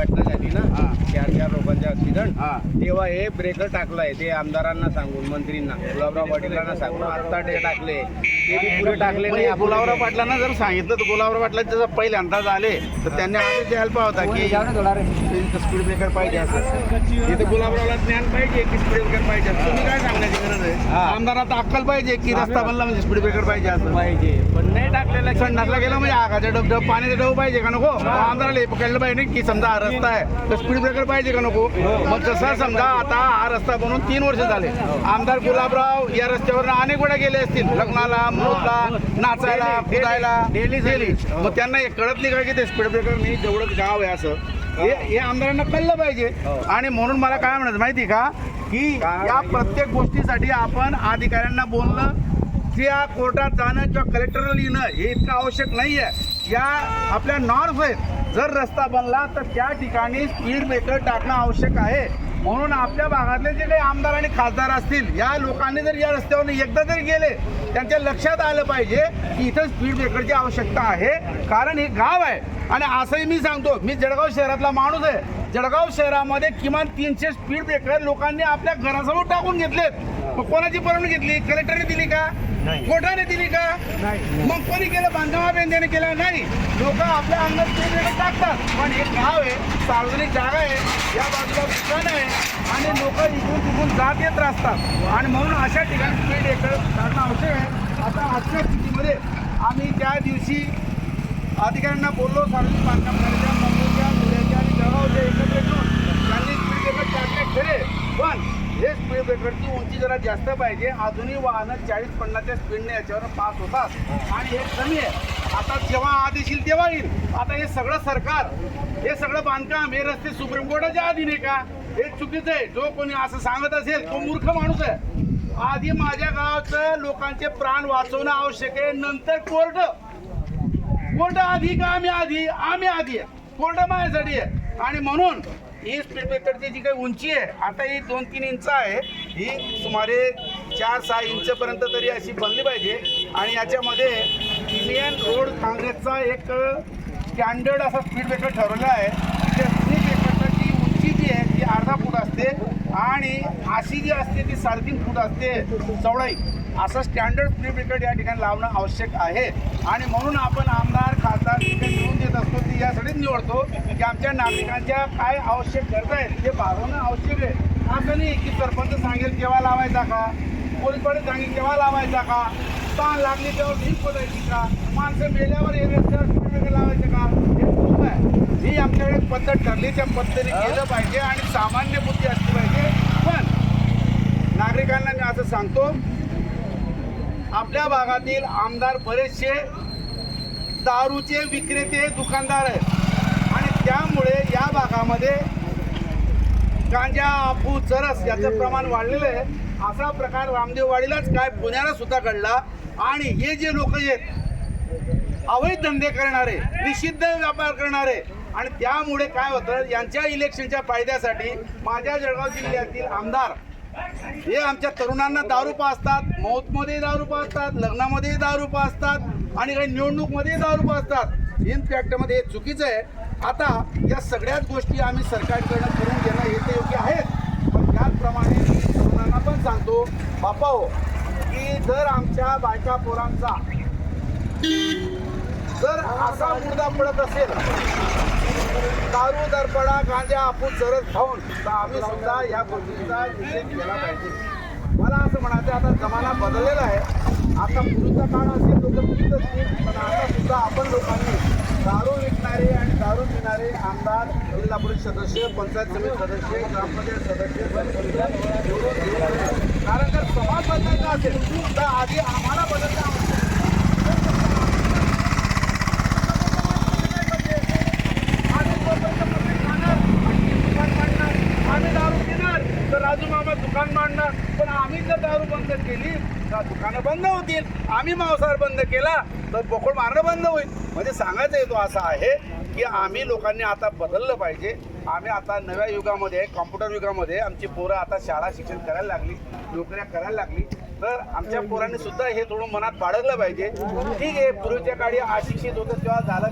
घटना झाली ना हा. चार चार लोकांचे ऍक्सिडेंट हा. तेव्हा हे ब्रेकर टाकलाय ते आमदारांना सांगून मंत्रींना गुलाबराव पाटीलांना सांगून आता ते टाकले. ते बी पुढे टाकले नाही. हे गुलाबराव पाटलांना जर सांगितलं तर गुलाबराव पाटला जसं पहिले अंदाज आले तर त्यांनी आदेश द्यायला होता की स्पीड ब्रेकर पाहिजे असं. इथं गुलाबरावला ज्ञान पाहिजे की स्पीड ब्रेकर पाहिजे असं. तुम्ही काय सांगण्याची गरज आहे? हा. आमदारात अक्कल पाहिजे की रस्ता बनला म्हणजे स्पीड ब्रेकर पाहिजे असं. पाहिजे. पण नाही टाकलेलं संडासला गेला म्हणजे आगाच्या डब डब पाण्याचे डब पाहिजे का नको? आमदाराला हे पकडलं पाहिजे की समजा हा रस्ता आहे. तर स्पीड ब्रेकर पाहिजे का नको? मग जसं समजा आता हा रस्ता बनवून तीन वर्ष झाले. आमदार गुलाबराव या रस्त्यावर अनेक वेळा गेले असतील. लग्नाला मुहूर्तला नाचायला Daily डेली service. हो. मग त्यांना हे कळत नाही का की ते स्पीड ब्रेकर मी जेवढंच गाव आहे असं. हे हे आमदारांना कळलं पाहिजे. हो. आणि म्हणून मला काय म्हणायचं माहिती का? की या प्रत्येक गोष्टीसाठी आपण अधिकाऱ्यांना बोलणं त्या कोर्टात जाणं किंवा कलेक्टरला लिहिणं हे इतकं आवश्यक नाही आहे या आपल्या नॉर्थ वेस्ट जर रस्ता बनला तर त्या ठिकाणी स्पीड ब्रेकर टाकणं आवश्यक आहे. म्हणून आपल्या भागातले जे काही आमदार आणि खासदार असतील या लोकांनी जर या रस्त्यावर एकदा जरी गेले त्यांच्या लक्षात आलं पाहिजे की इथं स्पीड ब्रेकरची आवश्यकता आहे. कारण हे गाव आहे. आणि असंही मी सांगतो मी जळगाव शहरातला माणूस आहे. जळगाव शहरामध्ये किमान तीनशे स्पीड ब्रेकर लोकांनी आपल्या घरासमोर टाकून घेतलेत. मग कोणाची परवानगी घेतली? कलेक्टरने दिली का? कोर्टाने दिली का? मग कोणी केलं? बांधकामा बेंद्याने केलं? नाही. लोक आपल्या अंगात ब्रेकर टाकतात. पण हे गाव आहे सार्वजनिक जागा आहे या बाजूला दुकान आहे आणि लोक इकडून तिकडून जात येत असतात आणि म्हणून अशा ठिकाणी स्पीड ब्रेकर काढणं आवश्यक आहे. आता आजच्या स्थितीमध्ये आम्ही त्या दिवशी अधिकाऱ्यांना बोललो सार्वजनिक बांधकाम मुंबईच्या धुळ्याच्या आणि जळगावच्या एकत्र येऊन त्यांनी स्पीड ब्रेकर टाकले खरे पण हे स्पीड ब्रेकरची उंची जरा जास्त पाहिजे. अजूनही वाहनं चाळीस पन्नासच्या स्पीडने याच्यावर पास होतात. आणि हे कमी आहे. आता जेव्हा आदेश येईल तेव्हा येईल. आता हे सगळं सरकार हे सगळं बांधकाम हे रस्ते सुप्रीम कोर्टाच्या अधीन आहे का? हे चुकीचं आहे. जो कोणी असं सांगत असेल तो मूर्ख माणूस आहे. आधी माझ्या गावाचं लोकांचे प्राण वाचवणं आवश्यक आहे. नंतर कोर्ट. कोर्ट आधी का आम्ही आधी? आम्ही आधी आहे. कोर्ट माझ्यासाठी आहे. आणि म्हणून ही स्पीड ब्रेकरची जी काही उंची आहे आता ही दोन तीन इंच आहे. ही सुमारे चार सहा इंचपर्यंत तरी अशी बनली पाहिजे. आणि याच्यामध्ये इंडियन रोड काँग्रेसचा एक स्टँडर्ड असा स्पीड ब्रेकर ठरवला आहे. त्या स्पीड ब्रेकरची उंची जी आहे ती अर्धा फूट असते. आणि अशी जी असते ती साडेतीन फूट असते. चवळाई असं स्टँडर्ड ब्रेकर या ठिकाणी लावणं आवश्यक आहे. आणि म्हणून आपण आमदार खासदार काही निवडून देत असतो ती यासाठीच निवडतो की आमच्या नागरिकांच्या काय आवश्यक गरजा आहेत ते भागवणं आवश्यक आहे. असं नाही की सरपंच सांगेल केव्हा लावायचा का पोलीसकडे सांगेल केव्हा लावायचा का ताण लागली तेव्हा भीक पडायची का माणसं मेल्यावर हे रस्त्यावर लावायचं का हे चूक आहे. ही आमच्याकडे पद्धत ठरली त्या पद्धतीने केलं पाहिजे आणि सामान्य बुद्धी असली पाहिजे. पण नागरिकांना मी असं सांगतो आपल्या भागातील आमदार बरेचसे दारूचे विक्रेते दुकानदार आहेत. आणि त्यामुळे या भागामध्ये गांजा आपू चरस याचं प्रमाण वाढलेलं आहे. असा प्रकार रामदेववाडीलाच काय पुण्याला सुद्धा घडला. आणि हे जे लोक आहेत अवैध धंदे करणारे निषिद्ध व्यापार करणारे आणि त्यामुळे काय होतं यांच्या इलेक्शनच्या फायद्यासाठी माझ्या जळगाव जिल्ह्यातील आमदार हे आमच्या तरुणांना दारू पाजतात मौतमध्ये दारू पाजतात लग्नामध्ये दारू पाजतात आणि काही निवडणूकमध्ये दारू पाजतात. इन फॅक्टमध्ये हे चुकीचं आहे. आता या सगळ्याच गोष्टी आम्ही सरकारकडनं करून घेणं हे ते योग्य आहेत. पण त्याचप्रमाणे तरुणांना पण सांगतो बापा हो की जर आमच्या बायका पोरांचा जर असा मुर्दा पडत असेल दारू दरपडा गांजा आपण चरत खाऊन तर आम्ही सुद्धा या गोष्टीचा निषेध केला पाहिजे. मला असं म्हणायचं आता जमाना बदललेला आहे. आता पूर्वीचा काळ असेल लोक पित असतील पण आता सुद्धा आपण लोकांनी दारू विकणारे आणि दारू पिणारे आमदार जिल्हा परिषद सदस्य पंचायत समिती सदस्य ग्रामपंचायत सदस्य कारण जर समाज बदलायचा असेल तर आधी आम्हाला बदलता आवश्यक आहे. आम्ही जोपर्यंत पब्लिक खाणार, आम्ही दुकान मांडणार, आम्ही दारू पिणार तर राजू मामा दुकान मांडणार पण आम्ही जर दारू बंद केली. तर दुकानं बंद होतील? आम्ही मांसाहार बंद केला तर बोकड मारणं बंद होईल. म्हणजे सांगायचा येतो असा आहे की आम्ही लोकांनी आता बदललं पाहिजे. आम्ही आता नव्या युगामध्ये कॉम्प्युटर युगामध्ये आमची पोरं आता शाळा शिक्षण करायला लागली नोकऱ्या करायला लागली. तर आमच्या पोरांनी सुद्धा हे थोडं मनात बाळगलं पाहिजे. ठीक आहे पूर्वीच्या काळी अशिक्षित होतं तेव्हा झालं